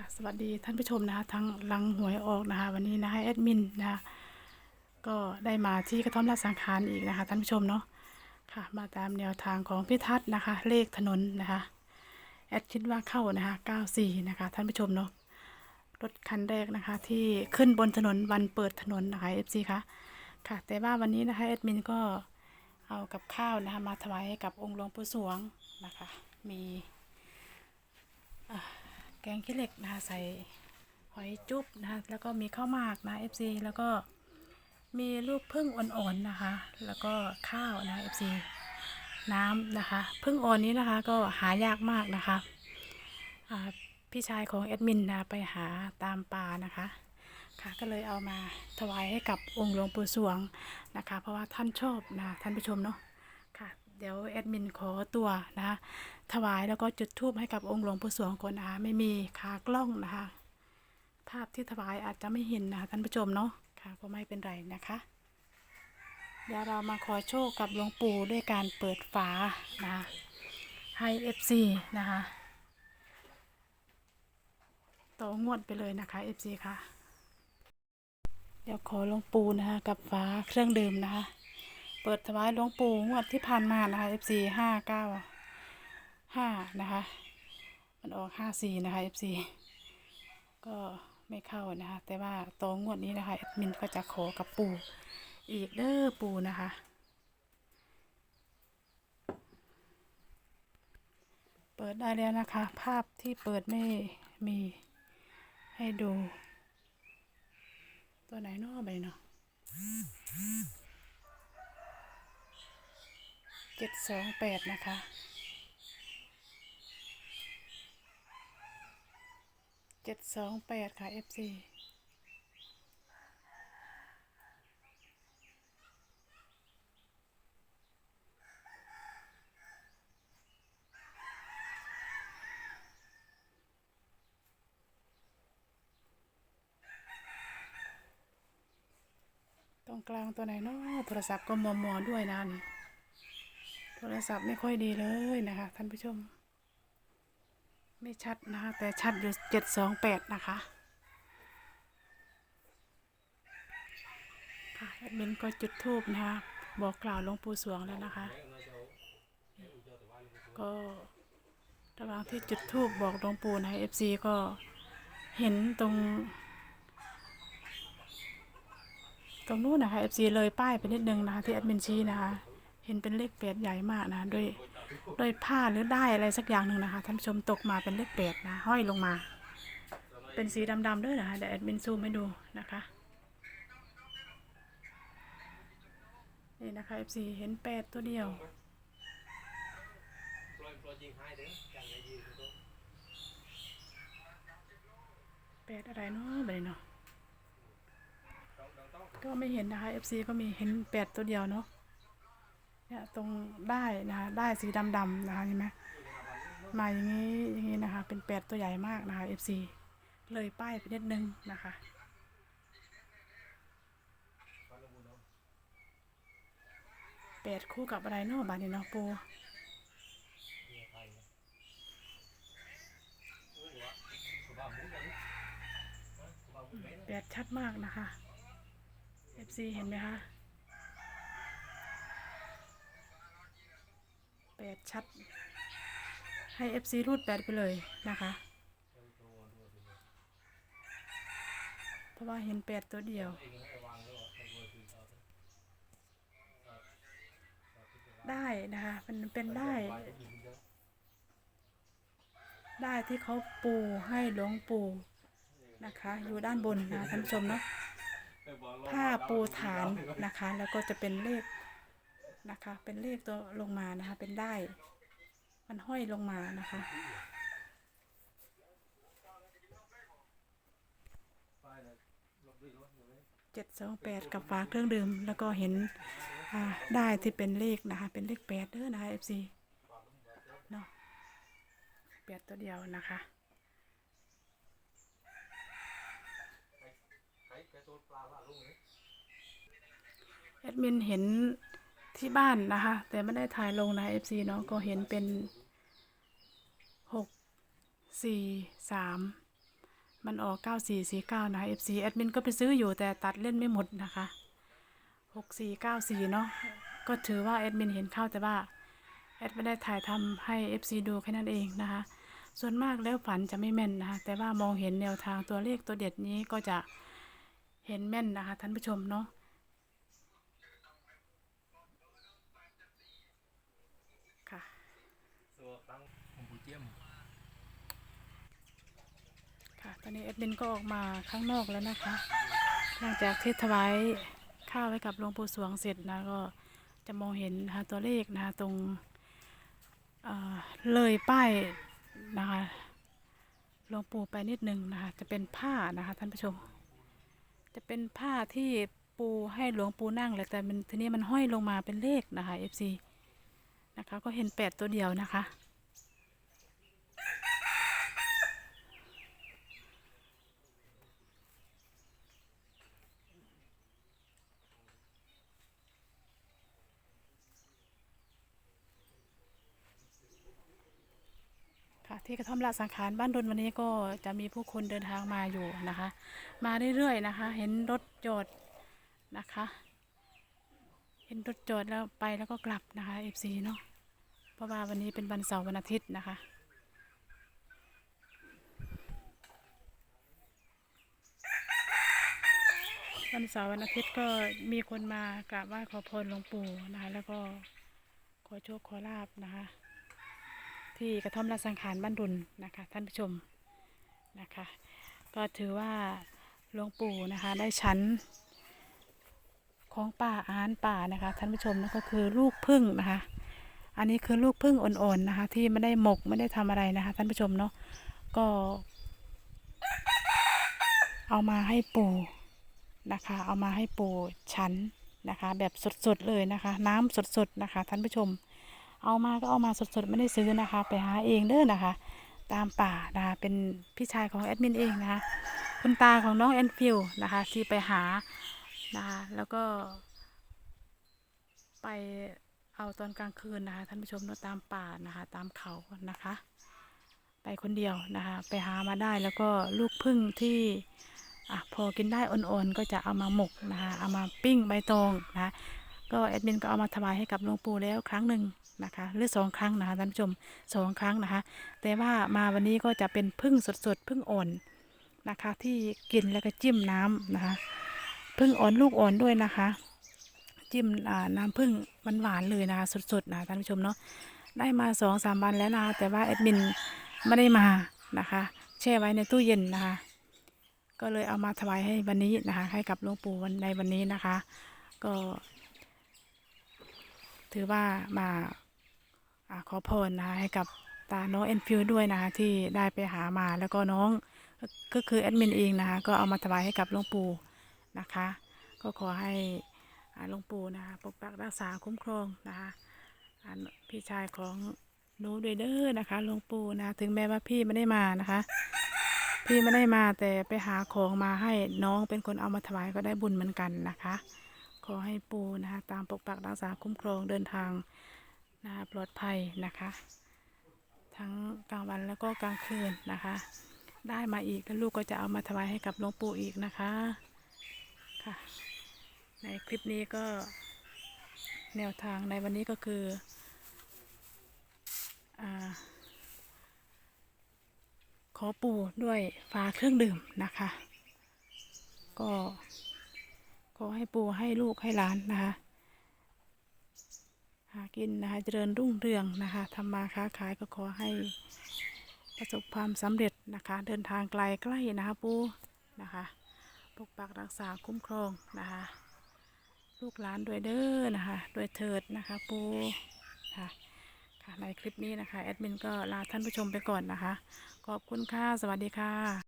ค่ะสวัสดีท่านผู้ชมนะคะทั้งลังหวยออกนะคะวันนี้นะคะแอดมินนะคะก็ได้มาที่กระท่อมราชสังขารอีกนะคะท่านผู้ชมเนาะค่ะมาตามแนวทางของพิทัศน์นะคะ เลขถนนนะคะแอดคิดว่าเข้านะคะ94นะคะท่านผู้ชมเนาะรถคันแรกนะคะที่ขึ้นบนถนนวันเปิดถนนนะคะ FC คะค่ะแต่ว่าวันนี้นะคะแอดมินก็เอากับข้าวนะคะมาถวายให้กับองค์หลวงปู่สวงนะคะมี แกงขี้เหล็กนะคะใส่หอยจุ๊บนะคะแล้วก็มีข้าวหมากนะ FC แล้วก็มีลูกพึ่งอ่อนๆนะคะ แล้วก็ข้าวนะ FC น้ำนะคะพึ่งอ่อนนี้นะคะก็หายากมากนะคะพี่ชายของแอดมินนะไปหาตามป่านะคะค่ะก็เลยเอามาถวายให้กับองค์หลวงปู่สวงนะคะ เพราะว่าท่านชอบนะท่านผู้ชมเนาะ เดี๋ยวแอดมินขอตัวนะคะถวายแล้วก็จุดธูปให้กับองค์หลวงปู่สวงก่อนนะคะไม่มีขากล้องนะคะ ภาพที่ถวายอาจจะไม่เห็นนะคะท่านผู้ชมเนาะค่ะก็ไม่เป็นไรนะคะ เดี๋ยวเรามาขอโชคกับหลวงปู่ด้วยการเปิดฝานะคะให้ FC นะคะต่องวดไปเลยนะคะ FC ค่ะ เดี๋ยวขอหลวงปู่นะคะกับฝาเครื่องดื่มนะคะ เปิดถวายหลวงปู่งวดที่ผ่านมานะคะ FC ห้าเก้าห้านะคะ มันออกห้าสี่นะคะ FC ก็ไม่เข้านะคะ แต่ว่าตองงวดนี้นะคะแอดมินก็จะขอกับปู่อีกเด้อปู่นะคะเปิดได้แล้วนะคะ ภาพที่เปิดไม่มีให้ดู ตัวไหนนอกไปเนาะ เจ็ดสองแปดนะคะ เจ็ดสองแปดค่ะ FC ตรงกลางตัวไหนเนาะโทรศัพท์ก็มัวมัวด้วยนะนี่ รศัพท์ไม่ค่อยดีเลยนะคะ ท่านผู้ชม ไม่ชัดนะคะ แต่ชัดอยู่เจ็ดสองแปดนะคะค่ะแอดมินก็จุดทูบนะคะ บอกกล่าวหลวงปู่สวงแล้วนะคะ ก็ระหว่างที่จุดทูบบอกหลวงปู่นะคะเอฟซีก็เห็นตรง ตรงนู้นนะคะเอฟซีเลยป้ายไปนิดนึงนะคะที่แอดมินชี้นะคะ เห็นเป็นเลขแปดใหญ่มากนะด้วยด้วยผ้าหรือได้อะไรสักอย่างหนึ่งนะคะท่านผู้ชมตกมาเป็นเลขแปดนะห้อยลงมา เป็นสีดำๆด้วยนะคะเดี๋ยวแอดมินซูมให้ดูนะคะนี่นะคะ FC เห็นแปดตัวเดียวแปดอะไรเนาะไปเนาะก็ไม่เห็นนะคะ FC ก็มีเห็นแปดตัวเดียวเนาะ เนี่ยตรงได้นะคะได้สีดำๆนะคะเห็นไหมมาอย่างนี้อย่างนี้นะคะ เป็นแปดตัวใหญ่มากนะคะ FC เลยป้ายไปนิดนึงนะคะแปดคู่กับอะไรเนาะบานี้เนาะปูแปดชัดมากนะคะ FC เห็นไหมคะแปด ชัด ให้ FC รูดแปดไปเลยนะคะเพราะว่าเห็นแปดตัวเดียว ได้นะคะมันเป็นได้ ได้ที่เขาปูให้หลวงปู่นะคะ อยู่ด้านบนนะท่านผู้ชมเนาะผ้าปูฐานนะคะ แล้วก็จะเป็นเลข นะคะ เป็นเลขตัวลงมานะคะ เป็นได้มันห้อยลงมานะคะเจ็ดสองแปดกับฝาเครื่องดื่ม แล้วก็เห็นได้ที่เป็นเลขนะคะ เป็นเลขแปดเด้อนะคะ FC เนาะแปดตัวเดียวนะคะแอดมินเห็น ที่บ้านนะคะ แต่ไม่ได้ถ่ายลงนะ FC เนาะก็เห็นเป็นหกสี่สามมันออก9449นะคะ FC แอดมินก็ไปซื้ออยู่แต่ตัดเล่นไม่หมดนะคะ6494เนาะก็ถือว่าแอดมินเห็นเข้าแต่ว่าแอดไม่ได้ถ่ายทำให้ FC ดูแค่นั้นเองนะคะ ส่วนมากแล้วฝันจะไม่แม่นนะคะแต่ว่ามองเห็นแนวทางตัวเลขตัวเด็ดนี้ก็จะเห็นแม่นนะคะท่านผู้ชมเนาะ ผมปูเจียม ค่ะ ตอนนี้แอดมินก็ออกมาข้างนอกแล้วนะคะ หลังจากที่ถวายข้าวไว้กับหลวงปู่สวงเสร็จนะก็จะมองเห็นนะคะตัวเลขนะคะตรงเเลยป้ายนะคะหลวงปู่ไปนิดนึงนะคะ จะเป็นผ้านะคะท่านผู้ชม จะเป็นผ้าที่ปูให้หลวงปู่นั่งแหละแต่มันทีนี้มันห้อยลงมาเป็นเลขนะคะ FC นะคะก็เห็นแปดตัวเดียวนะคะ ที่กระท่อมละสังขารบ้านดนวันนี้ก็จะมีผู้คนเดินทางมาอยู่นะคะ มาเรื่อยๆนะคะ เห็นรถจอดนะคะ เห็นรถจอดแล้วไปแล้วก็กลับนะคะ FC เนาะเพราะว่าวันนี้เป็นวันเสาร์วันอาทิตย์นะคะวันเสาร์วันอาทิตย์ก็มีคนมากราบไหว้ขอพรหลวงปู่นะคะ แล้วก็ขอโชคขอลาบนะคะ ที่กระท่อมราชสังขารบ้านดุลนะคะ ท่านผู้ชมนะคะ ก็ถือว่าหลวงปู่นะคะได้ชั้นของป่าอาหารป่านะคะท่านผู้ชมนั่นก็คือลูกพึ่งนะคะ อันนี้คือลูกพึ่งอ่อนๆนะคะ ที่ไม่ได้หมกไม่ได้ทำอะไรนะคะ ท่านผู้ชมเนาะก็ เอามาให้ปู่นะคะ เอามาให้ปู่ชั้นนะคะ แบบสดๆเลยนะคะ น้ำสดๆนะคะ ท่านผู้ชม เอามาก็เอามาสดๆไม่ได้ซื้อนะคะ ไปหาเองเด้อนะคะ ตามป่านะคะเป็นพี่ชายของแอดมินเองนะคะคุณตาของน้องแอนฟิลนะคะที่ไปหานะคะแล้วก็ ไปเอาตอนกลางคืนนะคะท่านผู้ชมเนาะตามป่านะคะ ตามเขานะคะ ไปคนเดียวนะคะ ไปหามาได้แล้วก็ลูกพึ่งที่อะพอกินได้อ่อนๆก็จะเอามาหมกนะคะเอามาปิ้งใบตองนะะก็แอดมินก็เอามาถวายให้กับหลวงปู่แล้วครั้งหนึ่ง นะคะหรือสองครั้งนะคะท่านผู้ชมสองครั้งนะคะ แต่ว่ามาวันนี้ก็จะเป็นพึ่งสดๆพึ่งอ่อนนะคะ ที่กินแล้วก็จิ้มน้ำนะคะพึ่งอ่อนลูกอ่อนด้วยนะคะ จิ้มน้ำพึ่งมันหวานเลยนะคะสดๆนะท่านผู้ชมเนาะได้มาสองสามวันแล้วนะคะแต่ว่าแอดมินไม่ได้มานะคะแช่ไว้ในตู้เย็นนะคะ ก็เลยเอามาถวายให้วันนี้นะคะ ให้กับหลวงปู่วันในวันนี้นะคะ ก็ ถือว่ามา ขอพรนะคะให้กับตาน้องเอ็นฟิวด้วยนะคะที่ได้ไปหามาแล้วก็น้องก็คือแอดมินเองนะคะก็เอามาถวายให้กับหลวงปู่นะคะ ก็ขอให้หลวงปู่นะคะปกปักรักษาคุ้มครองนะคะพี่ชายของหนูด้วยเด้อนะคะหลวงปู่นะถึงแม้ว่าพี่ไม่ได้มานะคะ พี่ไม่ได้มาแต่ไปหาของมาให้น้องเป็นคนเอามาถวายก็ได้บุญเหมือนกันนะคะ ขอให้ปู่นะคะตามปกปักรักษาคุ้มครองเดินทาง นะคะปลอดภัยนะคะ ทั้งกลางวันแล้วก็กลางคืนนะคะ ได้มาอีกแล้วลูกก็จะเอามาถวายให้กับหลวงปู่อีกนะคะค่ะ ในคลิปนี้ก็แนวทางในวันนี้ก็คืออขอปู่ด้วยฟ้าเครื่องดื่มนะคะ ก็ขอให้ปู่ให้ลูกให้หลานนะคะากินนะคะเจริญรุ่งเรืองนะคะทำมาค้าขายก็ขอให้ประสบความสำเร็จนะคะ เดินทางไกลใกล้นะคะปูนะคะปกปักรักษาคุ้มครองนะคะ ลูกหลานด้วยเด้อนะคะด้วยเถิดนะคะปูค่ะค่ะในคลิปนี้นะคะแอดมินก็ลาท่านผู้ชมไปก่อนนะคะ ขอบคุณค่ะ สวัสดีค่ะ